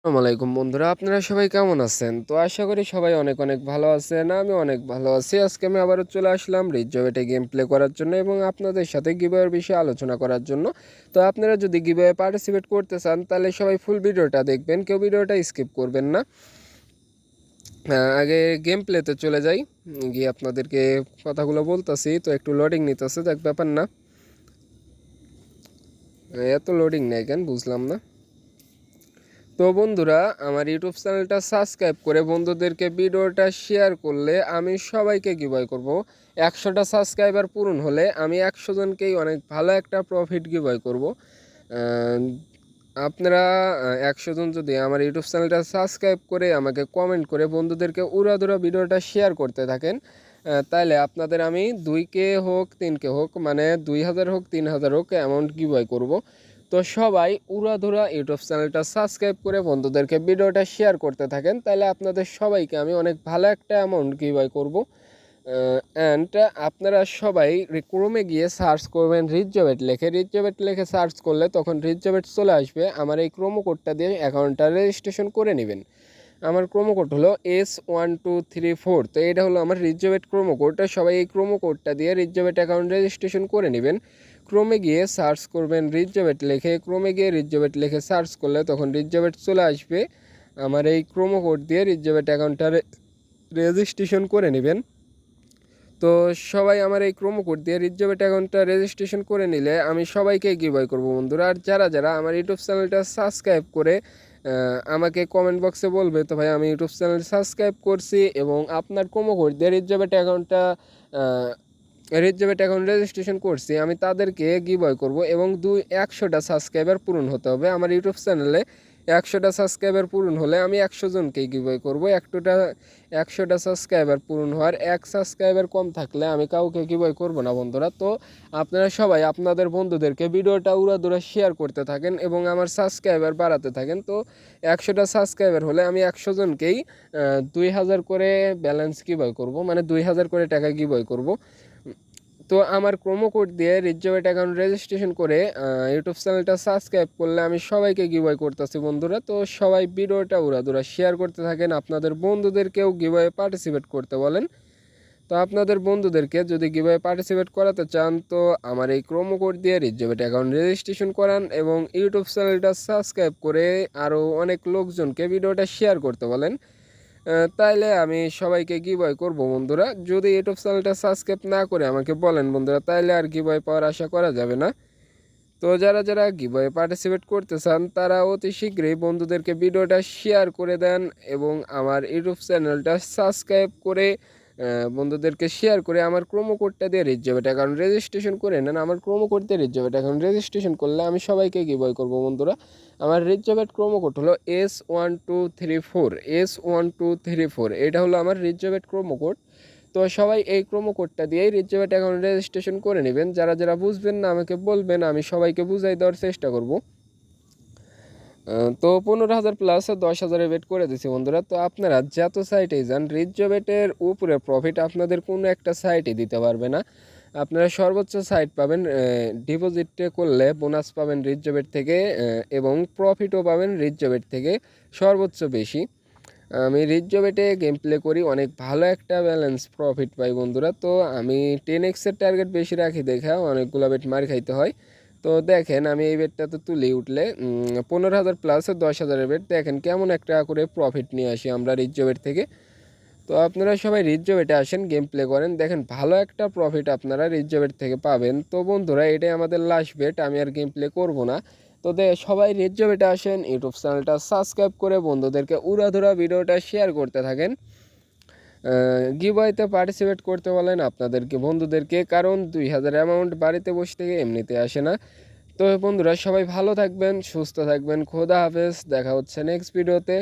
আসসালামু আলাইকুম বন্ধুরা, আপনারা সবাই কেমন আছেন? তো আশা করি সবাই অনেক অনেক ভালো আছেন, আমি অনেক ভালো আছি। আজকে আমি আবারও চলে আসলাম রিচ জবেটে গেম প্লে করার জন্য এবং আপনাদের সাথে গিবয়ের বিষয়ে আলোচনা করার জন্য। তো আপনারা যদি গিবয়ে পার্টিসিপেট করতে চান, তাহলে সবাই ফুল ভিডিওটা দেখবেন, কেউ ভিডিওটা স্কিপ করবেন না। আগে গেম প্লেতে চলে যাই, গিয়ে আপনাদেরকে কথাগুলো বলতেছি। তো একটু লোডিং নিতেছে, দেখ ব্যাপার না। এত লোডিং নেই কেন, বুঝলাম না। তো বন্ধুরা, আমার ইউটিউব চ্যানেলটা সাবস্ক্রাইব করে বন্ধুদেরকে ভিডিওটা শেয়ার করলে আমি সবাইকে গিভয় করব। একশোটা সাবস্ক্রাইবার পূরণ হলে আমি একশো জনকেই অনেক ভালো একটা প্রফিট গিভয় করব। আপনারা একশো জন যদি আমার ইউটিউব চ্যানেলটা সাবস্ক্রাইব করে আমাকে কমেন্ট করে বন্ধুদেরকে উড়াধুরা ভিডিওটা শেয়ার করতে থাকেন তাহলে আপনাদের আমি দুই কে হোক তিন কে হোক মানে দুই হাজার হোক, তিন হাজার হোক অ্যামাউন্ট গিভয় করব। তো সবাই উড়াধুরা ইউটিউব চ্যানেলটা সাবস্ক্রাইব করে বন্ধুদেরকে ভিডিওটা শেয়ার করতে থাকেন, তাহলে আপনাদের সবাইকে আমি অনেক ভালো একটা অ্যামাউন্ট গিভয় করব। অ্যান্ড আপনারা সবাই ক্রোমে গিয়ে সার্চ করবেন রিচ জবেট লেখে রিচ জবেট লেখে সার্চ করলে তখন রিচ জবেট চলে আসবে, আমার এই ক্রোমো কোডটা দিয়ে অ্যাকাউন্টটা রেজিস্ট্রেশন করে নেবেন। আমার ক্রোমো কোড হলো S one two three four তো এটা হলো আমার রিজবেট ক্রোমো কোডটা সবাই এই ক্রোমো কোডটা দিয়ে রিজবেট অ্যাকাউন্ট রেজিস্ট্রেশন করে নেবেন। ক্রোমে গিয়ে সার্চ করবেন রিজবেট লেখে, ক্রমে গিয়ে রিজবেট লেখে সার্চ করলে তখন রিজবেট চলে আসবে। আমার এই ক্রোমো কোড দিয়ে রিজবেট অ্যাকাউন্টটা রেজিস্ট্রেশন করে নেবেন। তো সবাই আমার এই ক্রোমো কোড দিয়ে রিজবেট অ্যাকাউন্টটা রেজিস্ট্রেশন করে নিলে আমি সবাইকে গিভয় করব বন্ধুরা। আর যারা যারা আমার ইউটিউব চ্যানেলটা সাবস্ক্রাইব করে আমাকে কমেন্ট বক্সে বলবে, তো ভাই আমি ইউটিউব চ্যানেল সাবস্ক্রাইব করছি এবং আপনার ক্রোমো কোড দিয়ে রিজবেট অ্যাকাউন্টটা রিজবেট অ্যাকাউন্ট রেজিস্ট্রেশন করছি, আমি তাদেরকে গিভয় করব এবং দুই, একশোটা সাবস্ক্রাইবার পূরণ হতে হবে। আমার ইউটিউব চ্যানেলে একশোটা সাবস্ক্রাইবার পূরণ হলে আমি একশো জনকেই গিভয় করব। একটোটা একশোটা সাবস্ক্রাইবার পূরণ হওয়ার এক সাবস্ক্রাইবার কম থাকলে আমি কাউকে গিভয় করব না বন্ধুরা। তো আপনারা সবাই আপনাদের বন্ধুদেরকে ভিডিওটা উড়াদুরা শেয়ার করতে থাকেন এবং আমার সাবস্ক্রাইবার বাড়াতে থাকেন। তো একশোটা সাবস্ক্রাইবার হলে আমি একশো জনকেই দুই হাজার করে ব্যালেন্স গিভয় করব মানে দুই হাজার করে টাকা গিভয় করব। তো আমার প্রোমো কোড দিয়ে রিজবেট অ্যাকাউন্ট রেজিস্ট্রেশন করে ইউটিউব চ্যানেলটা সাবস্ক্রাইব করলে আমি সবাইকে গিভয় করতেছি বন্ধুরা। তো সবাই ভিডিওটা উড়াদুরা শেয়ার করতে থাকেন। আপনাদের বন্ধুদেরকেও গিভয়ে পার্টিসিপেট করতে বলেন। তো আপনাদের বন্ধুদেরকে যদি গিভয়ে পার্টিসিপেট করাতে চান, তো আমার এই ক্রোমো কোড দিয়ে রিজবেট অ্যাকাউন্ট রেজিস্ট্রেশন করান এবং ইউটিউব চ্যানেলটা সাবস্ক্রাইব করে আরও অনেক লোকজনকে ভিডিওটা শেয়ার করতে বলেন। তাইলে আমি সবাইকে গিভয় করব বন্ধুরা। যদি ইউটিউব চ্যানেলটা সাবস্ক্রাইব না করে আমাকে বলেন বন্ধুরা, তাইলে আর গিবয় পাওয়ার আশা করা যাবে না। তো যারা যারা গিভয়ে পার্টিসিপেট করতে চান, তারা অতি শীঘ্রই বন্ধুদেরকে ভিডিওটা শেয়ার করে দেন এবং আমার ইউটিউব চ্যানেলটা সাবস্ক্রাইব করে বন্ধুদেরকে শেয়ার করে আমার ক্রোমো কোডটা দিয়ে রিজবেট অ্যাকাউন্ট রেজিস্ট্রেশন করে নেন, আমার ক্রোমো কোড দিয়ে রিজবেট অ্যাকাউন্ট রেজিস্ট্রেশন করলে আমি সবাইকে গিভয় করব বন্ধুরা? আমার রিজবেট ক্রোমো কোড হলো S one two three four S one two three four এটা হলো আমার রিজবেট ক্রোমো কোড তো সবাই এই ক্রোমো কোডটা দিয়েই রিজবেট অ্যাকাউন্ট রেজিস্ট্রেশন করে নেবেন। যারা যারা বুঝবেন না, আমাকে বলবেন, আমি সবাইকে বুঝাই দেওয়ার চেষ্টা করব। তো পনেরো হাজার প্লাস দশ হাজারে বেট করে দিছি বন্ধুরা। তো আপনারা যত সাইটে যান রিজবেটের উপরে প্রফিট আপনাদের কোনো একটা সাইটে দিতে পারবে না। আপনারা সর্বোচ্চ সাইট পাবেন ডিপোজিটে করলে বোনাস পাবেন রিজবেট থেকে এবং প্রফিটও পাবেন রিজবেট থেকে সর্বোচ্চ বেশি। আমি রিজবেটে গেম প্লে করি, অনেক ভালো একটা ব্যালেন্স প্রফিট পাই বন্ধুরা। তো আমি টেন এক্সের টার্গেট বেশি রাখি দেখা অনেকগুলো বেট মার খাইতে হয়। তো দেখেন আমি এই বেটটা তো তুলে উঠলে পনেরো হাজার প্লাস দশ হাজারের বেট দেখেন কেমন একটা করে প্রফিট নিয়ে আসি আমরা রিজবেট থেকে। তো আপনারা সবাই রিজবেটে আসেন গেম প্লে করেন। দেখেন ভালো একটা প্রফিট আপনারা রিজবেট থেকে পাবেন। তো বন্ধুরা, এটাই আমাদের লাস্ট বেট আমি আর গেম প্লে করব না। তো সবাই বেটে আসেন, ইউটিউব চ্যানেলটা সাবস্ক্রাইব করে বন্ধুদেরকে উড়াধুরা ভিডিওটা শেয়ার করতে থাকেন। গিবয়তে পার্টিসিপেট করতে বলেন আপনাদেরকে, বন্ধুদেরকে, কারণ দুই হাজার অ্যামাউন্ট বাড়িতে বসে থেকে এমনিতে আসে না। তো বন্ধুরা, সবাই ভালো থাকবেন, সুস্থ থাকবেন, খোদা হাফেজ, দেখা হচ্ছে নেক্সট ভিডিওতে